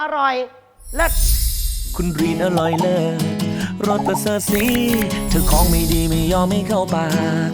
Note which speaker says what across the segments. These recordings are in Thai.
Speaker 1: อร่อยเลิศ
Speaker 2: คุณรีนอร่อยเลิศรสประเสริฐสีเธอของไม่ดีไม่ยอมไม่เข้าปาก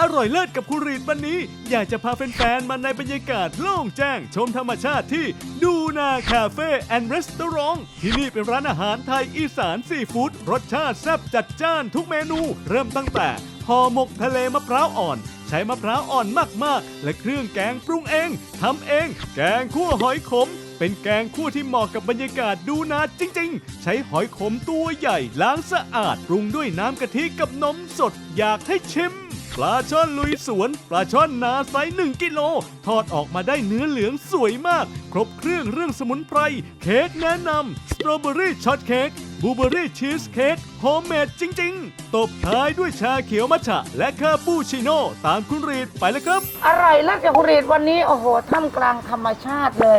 Speaker 3: อร่อยเลิศกับคุณรีดวันนี้ อยากจะพาแฟนๆ มาในบรรยากาศโล่งแจ้ง ชมธรรมชาติที่ดูนาคาเฟ่แอนด์รีสตอรองที่นี่เป็นร้านอาหารไทยอีสานซีฟู้ดรสชาติแซ่บจัดจ้านทุกเมนู เริ่มตั้งแต่ห่อหมกทะเลมะพร้าวอ่อนใช้มะพร้าวอ่อนมากๆ และเครื่องแกงปรุงเองทำเอง แกงคั่วหอยขม เป็นแกงคั่วที่เหมาะกับบรรยากาศดูนาจริง ๆ ใช้หอยขมตัวใหญ่ล้างสะอาด ปรุงด้วยน้ำกะทิกับนมสดอยากให้ชิมปลาช่อนลุยสวน ปลาช่อนนาไซส์1กิโล ทอดออกมาได้เนื้อเหลืองสวยมาก ครบเครื่องเรื่องสมุนไพร เค้กแนะนำสตรอเบอรี่ช็อตเค้ก บลูเบอรี่ชีสเค้กโฮมเมดจริง ๆ ตบท้ายด้วยชาเขียวมัทฉะ และคาปูชิโน่ตามคุณรีดไปแล้วครับ
Speaker 1: อร่อยเลิศกับคุณรีดวันนี้ โอ้โหท่ามกลางธรรมชาติเลย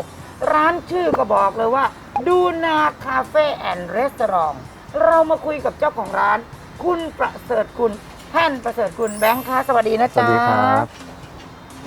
Speaker 1: ร้านชื่อก็บอกเลยว่า ดูนาคาเฟ่แอนด์รีสอร์ทเรามาคุยกับเจ้าของร้าน คุณประเสริฐคุณแท่นประเสริฐคุณแบงค์คะสวัสดีนะ
Speaker 4: สวั
Speaker 1: จ๊ะ
Speaker 4: สดีครับ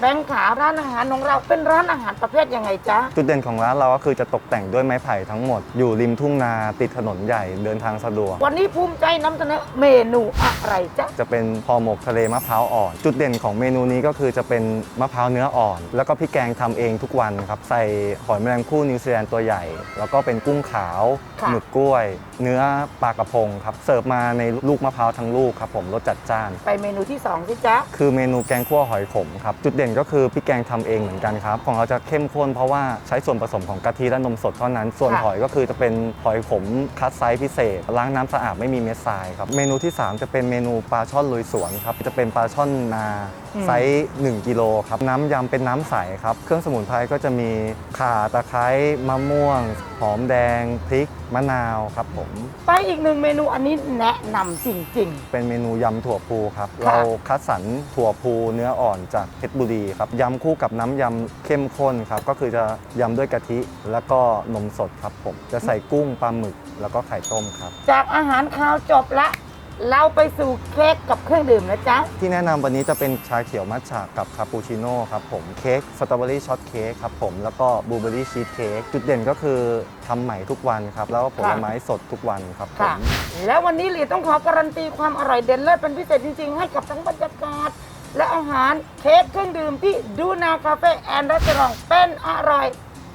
Speaker 1: แบงค์ขาร้านอาหารของเราเป็นร้านอาหารประเภทยังไงจ๊ะ
Speaker 4: จุดเด่นของร้านเราก็คือจะตกแต่งด้วยไม้ไผ่ทั้งหมด อยู่ริมทุ่งนาติดถนนใหญ่เดินทางสะดวก
Speaker 1: วันนี้ภูมิใจนำเสนอเมนูอะไรจ๊ะ
Speaker 4: จะเป็นพอหมกทะเลมะพร้าวอ่อน จุดเด่นของเมนูนี้ก็คือจะเป็นมะพร้าวเนื้ออ่อน แล้วก็พี่แกงทำเองทุกวันครับ ใส่หอยแมลงภู่นิวซีแลนด์ตัวใหญ่ แล้วก็เป็นกุ้งขาว
Speaker 1: ค่ะ
Speaker 4: หมึกกล้วย เนื้อปลากระพงครับ เสิร์ฟมาในลูกมะพร้าวทั้งลูกครับผมรสจัดจ้าน
Speaker 1: ไปเมนูที่สองสิจ๊ะ
Speaker 4: คือเมนูแกงคั่วหอยขมครับจุดเด่นก็คือพี่แกงทำเองเหมือนกันครับ ของเราจะเข้มข้นเพราะว่าใช้ส่วนผสมของกะทิและนมสดเท่านั้น ส่วน
Speaker 1: ค่ะ
Speaker 4: หอยก็คือจะเป็นหอยขมคัดไซส์พิเศษ ล้างน้ำสะอาดไม่มีเม็ดทรายครับ เมนูที่ 3 จะเป็นเมนูปลาช่อนลุยสวนครับ จะเป็นปลาช่อนนาไซส์1กิโลครับ น้ำยำเป็นน้ำใสครับ เครื่องสมุนไพรก็จะมีข่าตะไคร้มะม่วง หอมแดง พริก มะนาวครับผม
Speaker 1: ไปอีกหนึ่งเมนูอันนี้แนะนำจริง
Speaker 4: เป็นเมนูยำถั่วพูครับ
Speaker 1: ค่ะ
Speaker 4: เราคัดสรรถั่วพูเนื้ออ่อนจากเพชรบุรีครับยำคู่กับน้ำยำเข้มข้นครับก็คือจะยำด้วยกะทิแล้วก็นมสดครับผมจะใส่กุ้งปลาหมึกแล้วก็ไข่ต้มครับ
Speaker 1: ๆจากอาหารคาวจบละ เราไปสู่เค้กกับเครื่องดื่มนะจ๊ะ
Speaker 4: ที่แนะนำวันนี้จะเป็นชาเขียวมัทฉะกับคาปูชิโน่ครับผมเค้กสตรอเบอรี่ช็อตเค้กครับผมแล้วก็บลูเบอรี่ชีสเค้กจุดเด่นก็คือทำใหม่ทุกวันครับแล้วก็ผลไม้สดทุกวันครับผ
Speaker 1: ค่ะ
Speaker 4: ม
Speaker 1: แล้ววันนี้หลีต้องขอการันตีความอร่อยเด่นเลิศเป็นพิเศษจริงๆ ให้กับทั้งบรรยากาศ และอาหารเค้กเครื่องดื่มที่ดูนาคาเฟ่แอนด์รีสอร์ทเป็นอร่อย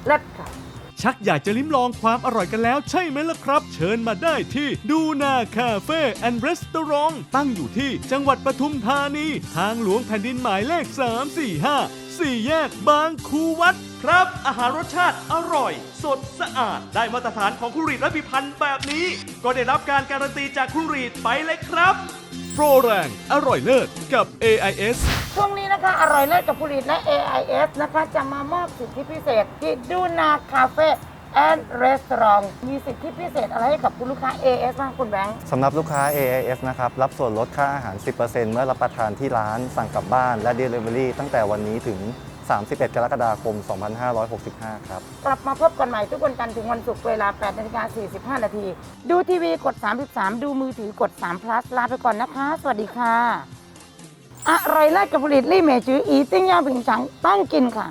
Speaker 1: เลิศค่ะ
Speaker 3: ชักอยากจะลิ้มลองความอร่อยกันแล้วใช่ไหมล่ะครับ เชิญมาได้ที่ดูนาคาเฟ่แอนด์รีสตอรองตั้งอยู่ที่จังหวัดปทุมธานี ทางหลวงแผ่นดินหมายเลข 345สี่แยกบางคูวัดครับ อาหารรสชาติอร่อย สดสะอาด ได้มาตรฐานของคุรีดและพิพันธ์แบบนี้ ก็ได้รับการการันตีจากคุรีดไปเลยครับ โปรแรง อร่อยเลิศกับ AIS
Speaker 1: ช่วงนี้นะคะ อร่อยเลิศกับผลิตและ AIS นะคะ จะมามอบสิทธิพิเศษที่ดูนาคาเฟ่แอนด์รีสอร์ทมีสิทธิพิเศษอะไรให้กับคุณลูกค้า AIS บ้างคุณแบงค์
Speaker 4: สำหรับลูกค้า AIS นะครับ รับส่วนลดค่าอาหาร 10%เมื่อรับประทานที่ร้าน สั่งกลับบ้านและ Delivery ตั้งแต่วันนี้ถึง 31 กรกฎาคม 2565 ครับ
Speaker 1: กลับมาพบกันใหม่ทุกวันจันทร์ถึงวันศุกร์เวลา8นาฬิกา45 นาที ดูทีวีกด 33 ดูมือถือกด3 plus ลาไปก่อนนะคะ สวัสดีค่ะ อร่อยแลิศกับผลิตลี่เมจืออีติ้งย่างผิงฉังต้องกินค่ะ